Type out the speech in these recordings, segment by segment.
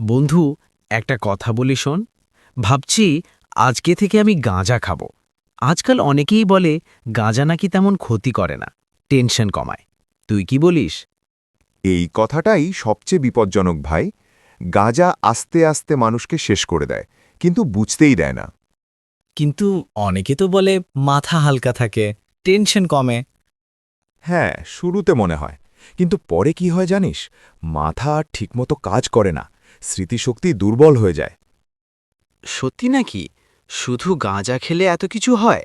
বন্ধু একটা কথা বলি শোন। ভাবছি আজকে থেকে আমি গাঁজা খাব। আজকাল অনেকেই বলে গাঁজা নাকি তেমন ক্ষতি করে না টেনশন কমায়। তুই কি বলিস? এই কথাটাই সবচেয়ে বিপজ্জনক ভাই। গাঁজা আস্তে আস্তে মানুষকে শেষ করে দেয় কিন্তু বুঝতেই দেয় না। কিন্তু অনেকে তো বলে মাথা হালকা থাকে টেনশন কমে। হ্যাঁ শুরুতে মনে হয়। কিন্তু পরে কি হয় জানিস? মাথা আর ঠিকমতো কাজ করে না। স্মৃতিশক্তি দুর্বল হয়ে যায়। সত্যি নাকি? শুধু গাঁজা খেলে এত কিছু হয়?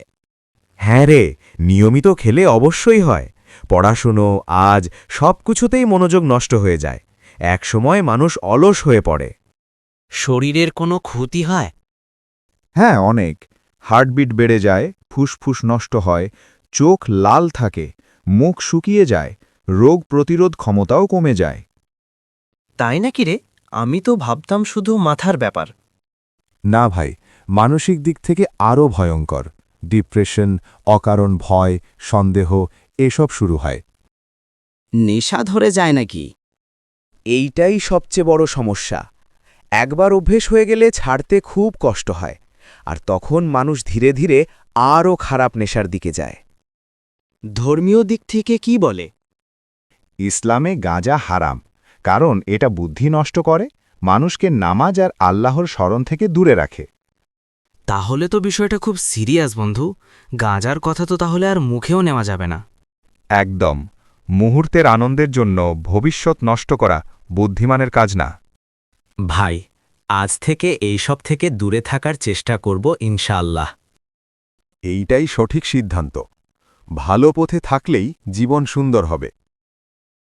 হ্যাঁ রে নিয়মিত খেলে অবশ্যই হয়। পড়াশুনো আজ সব কিছুতেই মনোযোগ নষ্ট হয়ে যায়। একসময় মানুষ অলস হয়ে পড়ে। শরীরের কোনো ক্ষতি হয়? হ্যাঁ অনেক। হার্টবিট বেড়ে যায় ফুসফুস নষ্ট হয় চোখ লাল থাকে মুখ শুকিয়ে যায় রোগ প্রতিরোধ ক্ষমতাও কমে যায়। তাই নাকি রে? আমি তো ভাবতাম শুধু মাথার ব্যাপার। না ভাই মানসিক দিক থেকে আরও ভয়ঙ্কর। ডিপ্রেশন অকারণ ভয় সন্দেহ এসব শুরু হয়। নেশা ধরে যায় নাকি? এইটাই সবচেয়ে বড় সমস্যা। একবার অভ্যেস হয়ে গেলে ছাড়তে খুব কষ্ট হয় আর তখন মানুষ ধীরে ধীরে আরও খারাপ নেশার দিকে যায়। ধর্মীয় দিক থেকে কি বলে? ইসলামে গাঁজা হারাম। কারণ এটা বুদ্ধি নষ্ট করে মানুষকে নামাজ আর আল্লাহর স্মরণ থেকে দূরে রাখে। তাহলে তো বিষয়টা খুব সিরিয়াস বন্ধু। গাঁজার কথা তো তাহলে আর মুখেও নেওয়া যাবে না। একদম। মুহূর্তের আনন্দের জন্য ভবিষ্যৎ নষ্ট করা বুদ্ধিমানের কাজ না। ভাই আজ থেকে এইসব থেকে দূরে থাকার চেষ্টা করব ইনশাআল্লাহ। এইটাই সঠিক সিদ্ধান্ত। ভালো পথে থাকলেই জীবন সুন্দর হবে।